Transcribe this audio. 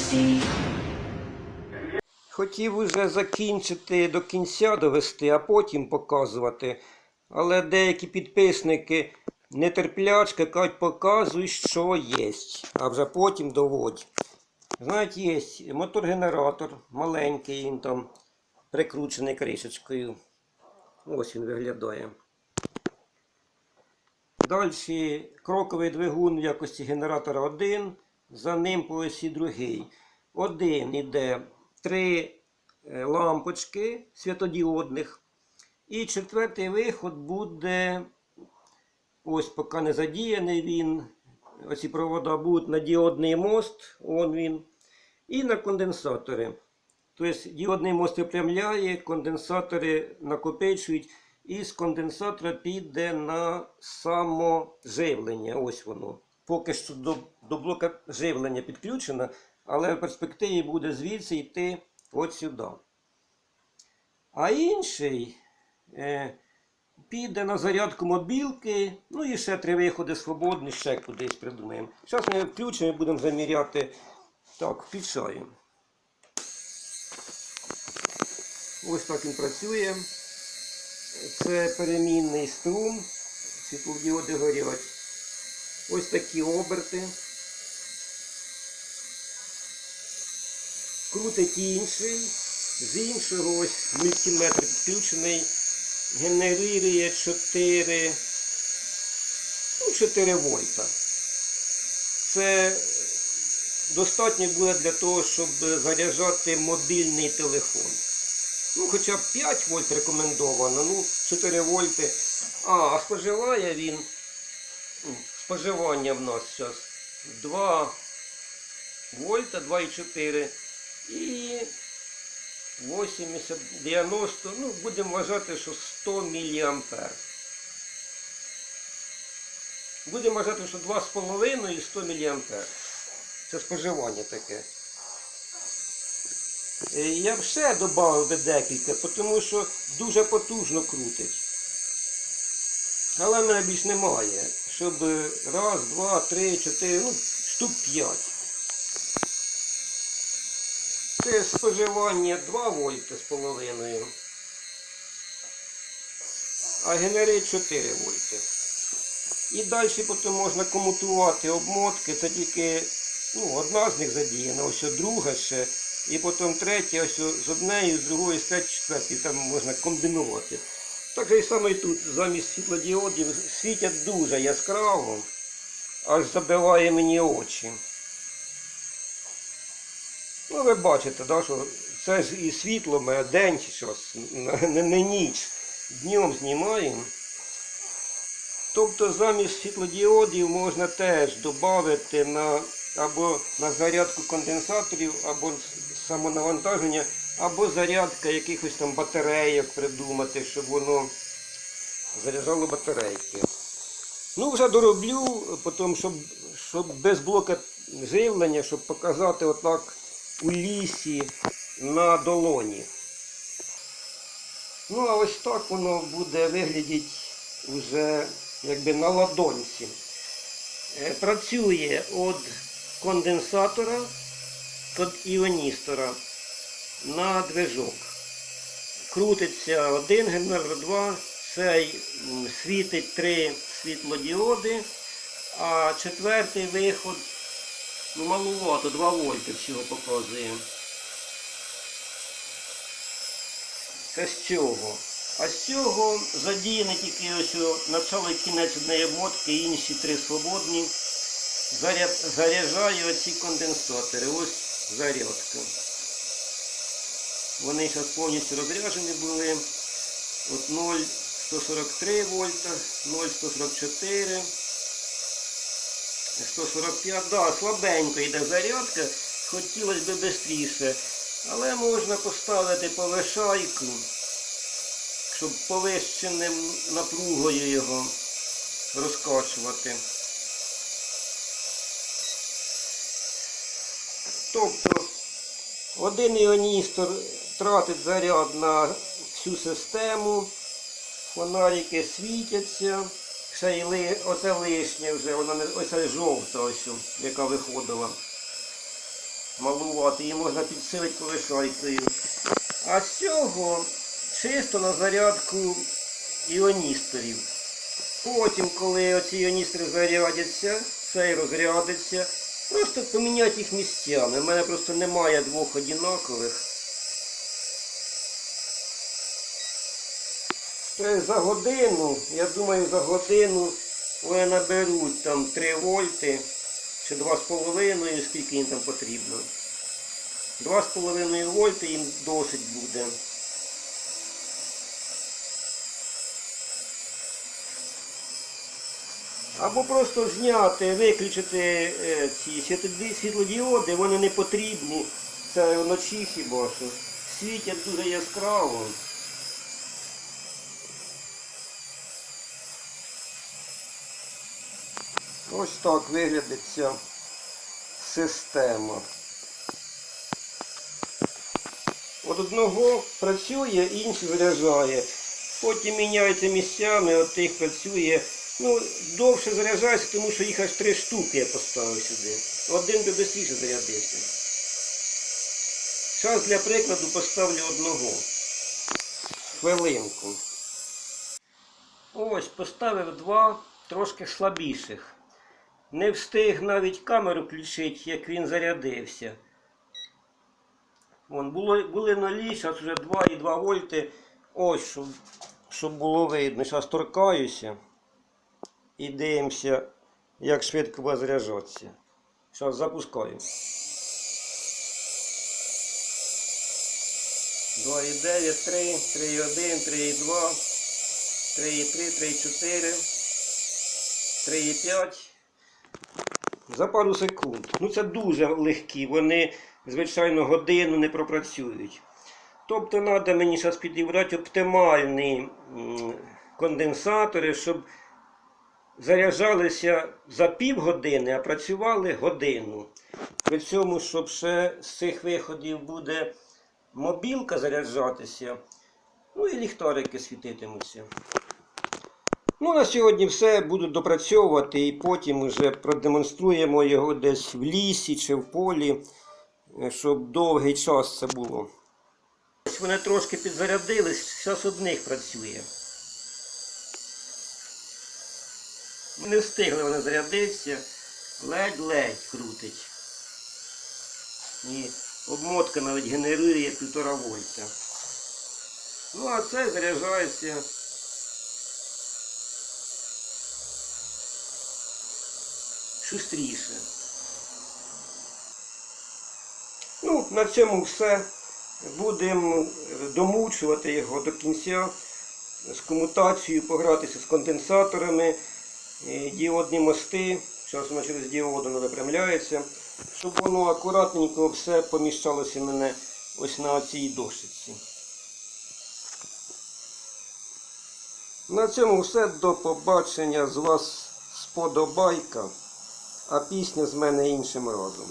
see. Хотів уже закінчити до кінця довести, а потім показувати. Але деякі підписники нетерплячки кажуть, показуй, що є, а вже потім доводь. Знаєте, є мотор-генератор маленький, він там прикручений кришечкою. Ось він виглядає. Далі кроковий двигун в якості генератора 1, за ним по осі другий. Один іде три е, лампочки світодіодних. І четвертий виход буде, ось поки не задіяний він. Оці провода будуть на діодний мост, он він. І на конденсатори. Тобто діодний мост випрямляє, конденсатори накопичують, і з конденсатора піде на саможивлення. Ось воно. Поки що до, до блока живлення підключено, але в перспективі буде звідси йти от сюди. А інший е, піде на зарядку мобілки, ну і ще три виходи свободні, ще кудись придумаємо. Зараз ми включимо і будемо заміряти. Так, включаємо. Ось так він працює. Це перемінний струм, світлодіоди горять. Ось такі оберти. Крутить інший. З іншого ось мультиметр підключений. Генерує 4, ну, 4 вольта. Це достатньо буде для того, щоб заряджати мобільний телефон. Ну, хоча б 5 вольт рекомендовано, ну 4 вольти. А, а споживає він. Споживання в нас зараз 2 вольта, 2,4 і 80, 90, ну, будемо вважати, що 100 мА. Будемо вважати, що 2,5 і 100 мА. Це споживання таке. Е, Я б ще додав би декілька, тому що дуже потужно крутить. Але в мене більш немає. Щоб раз, два, три, чотири, ну, штук п'ять. Це споживання 2 вольти з половиною. А генерить 4 вольти. І далі потім можна комутувати обмотки. Це тільки ну, одна з них задіяна, ось друга ще. І потім третя, ось з однієї, з другої, з третьої, четвертої, там можна комбінувати. Так же і саме і тут, замість світлодіодів світять дуже яскраво, аж забиває мені очі. Ну, ви бачите, да, що це ж і світло має день чи щось, не, не ніч. Днем знімаємо. Тобто замість світлодіодів можна теж додати на або на зарядку конденсаторів, або самонавантаження, або зарядка якихось там батарейок придумати, щоб воно заряджало батарейки. Ну, вже дороблю, потім, щоб, щоб без блока живлення, щоб показати отак у лісі на долоні. Ну, а ось так воно буде виглядіти вже якби на ладонці. Е, Працює від конденсатора, від іоністора на движок. Крутиться один генератор, два, цей світить три світлодіоди, а четвертий виход ну, малувато, 2 вольти всього показує. Це з цього. А з цього задіяні тільки ось начало і кінець однієї обмотки, інші три свободні. Заряд, заряджаю оці конденсатори. Ось зарядка. Вони зараз повністю розряджені були. От 0,143 вольта, 0,144. 145, да, слабенько йде зарядка, хотілося б швидше. Але можна поставити повишайку, щоб повищеним напругою його розкачувати. Тобто один іоністор тратить заряд на всю систему, фонарики світяться, ще й ли, оце лишнє вже, вона не, оце жовта ось, яка виходила. малувати, її можна підсилити полишайкою. А з цього чисто на зарядку іоністорів. Потім, коли оці іоністри зарядяться, цей розрядиться, просто поміняти їх місцями. У мене просто немає двох однакових. За годину, я думаю, за годину вони наберуть там 3 вольти чи 2,5, скільки їм там потрібно. 2,5 вольти їм досить буде. Або просто зняти, виключити е, ці світлодіоди, вони не потрібні. Це вночі хіба що. Світять дуже яскраво. Ось так виглядить ця система. От одного працює, інший заряджає. Потім міняється місцями, от тих працює. Ну, довше заряджається, тому що їх аж три штуки я поставив сюди. Один би швидше зарядився. Зараз для прикладу поставлю одного. Хвилинку. Ось, поставив два трошки слабіших. Не встиг навіть камеру включити, як він зарядився. Вон, було, були нолі, зараз вже 2,2 вольти. Ось, щоб, щоб було видно. Зараз торкаюся і дивимося, як швидко буде. Зараз запускаю. 2,9, 3, 3,1, 3,2, 3,3, 3,4, 3,5. За пару секунд. Ну це дуже легкі. Вони, звичайно, годину не пропрацюють. Тобто треба мені зараз підібрати оптимальні конденсатори, щоб заряджалися за півгодини, а працювали годину. При цьому, щоб ще з цих виходів буде мобілка заряджатися, ну і ліхтарики світитимуться. Ну, на сьогодні все. Буду допрацьовувати і потім вже продемонструємо його десь в лісі чи в полі, е, щоб довгий час це було. Ось Вони трошки підзарядились, зараз одних працює. Не встигли вони зарядитися, ледь-ледь крутить. І обмотка навіть генерує півтора вольта. Ну а це заряджається. Шустріше. Ну, на цьому все. Будемо домучувати його до кінця з комутацією, погратися з конденсаторами, е, діодні мости. Зараз воно через діоду випрямляється, щоб воно акуратненько все поміщалося мене ось на цій дошиці. На цьому все. До побачення. З вас сподобайка, а пісня з мене іншим разом.